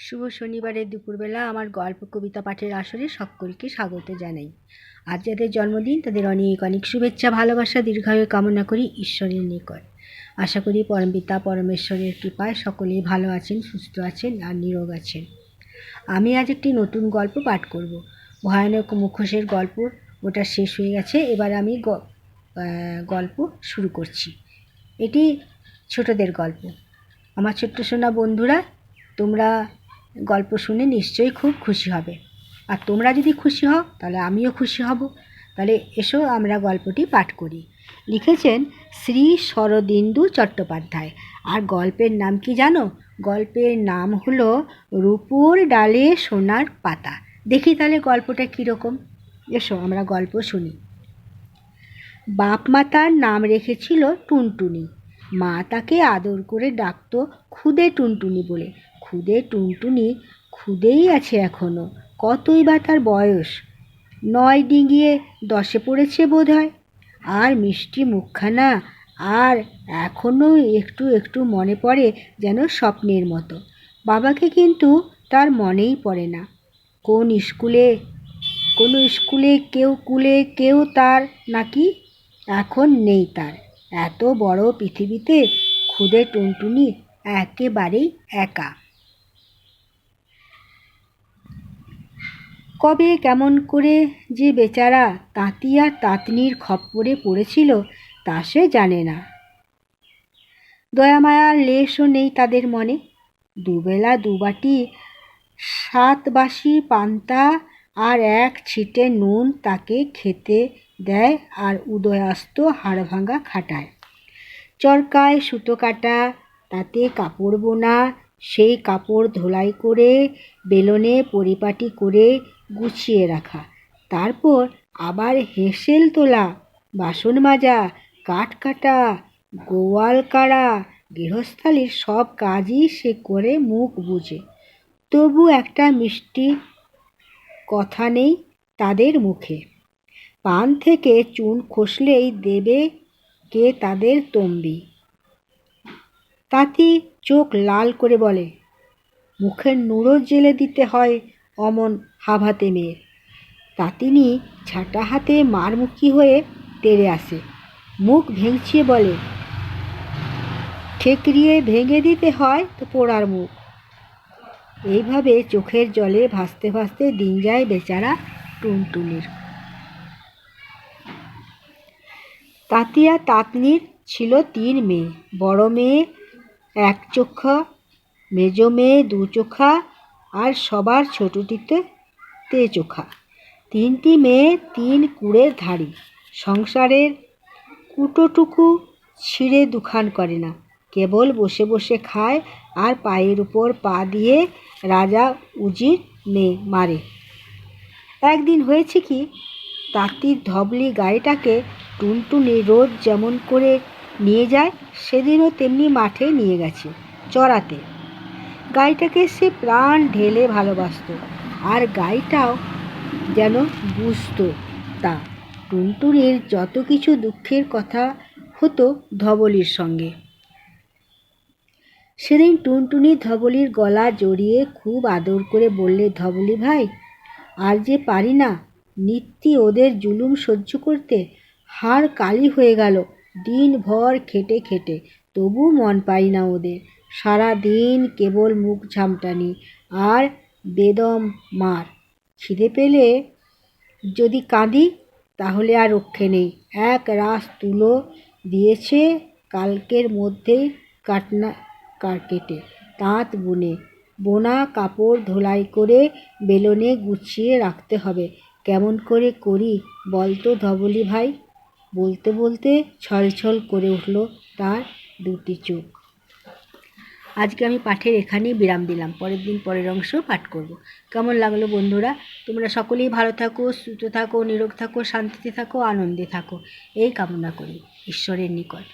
শুভ শনিবারের দুপুরবেলা আমার গল্প কবিতা পাঠের আসরে সকলকে স্বাগত জানাই। আজ যাদের জন্মদিন, তাদের অনেক অনেক শুভেচ্ছা, ভালোবাসা, দীর্ঘায়ু কামনা করি ঈশ্বরের নিকট। আশা করি পরমপিতা পরমেশ্বরের কৃপায় সকলেই ভালো আছেন, সুস্থ আছেন আর নিরোগ আছেন। আমি আজ একটি নতুন গল্প পাঠ করব। ভয়ানক মুখোশের গল্প ওটা শেষ হয়ে গেছে, এবার আমি গল্প শুরু করছি। এটি ছোটদের গল্প। আমার ছোট্ট সোনা বন্ধুরা, তোমরা গল্প শুনে নিশ্চয়ই খুব খুশি হবে। আর তোমরা যদি খুশি হও, তাহলে আমিও খুশি হব। তাহলে এসো, আমরা গল্পটি পাঠ করি। লিখেছেন শ্রী শরদিন্দু চট্টোপাধ্যায়। আর গল্পের নাম কি জানো? গল্পের নাম হলো রূপুর ডালে সোনার পাতা। দেখি তাহলে গল্পটা কীরকম। এসো, আমরা গল্প শুনি। বাপ মা তার নাম রেখেছিল টুনটুনি। মা তাকে আদর করে ডাকতো খুদে টুনটুনি বলে। খুদে টুনটুনি খুদেই আছে এখনও। কতই বা তার বয়স? নয় ডিঙিয়ে দশে পড়েছে বোধ হয় আর মিষ্টি মুখখানা আর এখনও একটু একটু মনে পড়ে যেন স্বপ্নের মতো। বাবাকে কিন্তু তার মনেই পড়ে না। কোন স্কুলে, কোনো স্কুলে, কেউ কুলে, কেউ তার নাকি? এখন নেই তার। এত বড় পৃথিবীতে খুদে টুনটুনি একেবারেই একা। কবে কেমন করে যে বেচারা তাঁতি আর তাঁতনির খপ্পরে পড়েছিল তা সে জানে না। দয়ামায়ার লেশও নেই তাদের মনে। দুবেলা দুবাটি, সাত বাসি পান্তা আর এক ছিটে নুন তাকে খেতে দেয় আর উদয়াস্ত হাড় ভাঙা খাটায়। চরকায় সুতো কাটা, তাতে কাপড় বোনা, সেই কাপড় ধোলাই করে, বেলনে পরিপাটি করে গুছিয়ে রাখা। তারপর আবার হেসেল তোলা, বাসন মাজা, কাঠ কাটা, গোয়াল কাড়া, গৃহস্থালির সব কাজই সে করে মুখ বুঝে তবু একটা মিষ্টি কথা নেই তাদের মুখে। পান থেকে চুন খসলেই দেবে কে তাদের তম্বি। তাঁতি চোখ লাল করে বলে, মুখের নুড়ো জেলে দিতে হয় অমন হাভাতে মেয়ের তাতিনি ছাটা হাতে মারমুখী হয়ে তেড়ে আসে। মুখ ভেঙচিয়ে বলে, ঠেকরিয়ে ভেঙে দিতে হয় তো পোড়ার মুখ এইভাবে চোখের জলে ভাসতে ভাসতে দিন যায় বেচারা টুনটুনির। তাতিয়া তাতনির ছিল তিন মেয়ে। বড় মেয়ে, এক চোখা, মেজো মেয়ে, দু চোখা আর সবার ছোটটিতে তে চোখা তিনটি মেয়ে, তিন কুড়ের ধাড়ি। সংসারের কুটোটুকু ছিঁড়ে দুখান করে না। কেবল বসে বসে খায় আর পায়ের উপর পা দিয়ে রাজা উজির মেয়ে মারে। একদিন হয়েছে কি, তাঁতির ধবলি গাড়িটাকে টুনটুনি রোজ যেমন করে নিয়ে যায়, সেদিনও তেমনি মাঠে নিয়ে গেছে, চড়াতে। গাইটাকে সে প্রাণ ঢেলে ভালোবাসতো, আর গাইটাও যেন বুঝতো তা। টুনটুনির যত কিছু দুঃখের কথা হতো ধবলির সঙ্গে। সেদিন টুনটুনি ধবলির গলা জড়িয়ে খুব আদর করে বললে, ধবলি ভাই, আর যে পারি না নিত্যি ওদের জুলুম সহ্য করতে হাড় কালি হয়ে গেল। দিনভর খেটে খেটে তবু মন পাই না ওদের। সারা দিন কেবল মুখ ঝামটানি আর বেদম মার। খিদে পেলে যদি কাঁদি, তাহলে আর রক্ষে নেই। এক রাস তুলো দিয়েছে কালকের মধ্যেই কাটনা কার কেটে তাঁত বুনে বোনা কাপড় ধোলাই করে বেলনে গুছিয়ে রাখতে হবে। কেমন করে করি বলতো ধবলি ভাই? বলতে বলতে ছলছল করে উঠল তার দুটি চোখ। আজকে আমি পাঠের এখানেই বিরাম দিলাম, পরের দিন পরের অংশ পাঠ করব। কেমন লাগল বন্ধুরা? তোমরা সকলেই ভালো থাকো, সুস্থ থাকো, নিরোগ থাকো, শান্তিতে থাকো, আনন্দে থাকো। এই কামনা করি, ঈশ্বরের নিকট।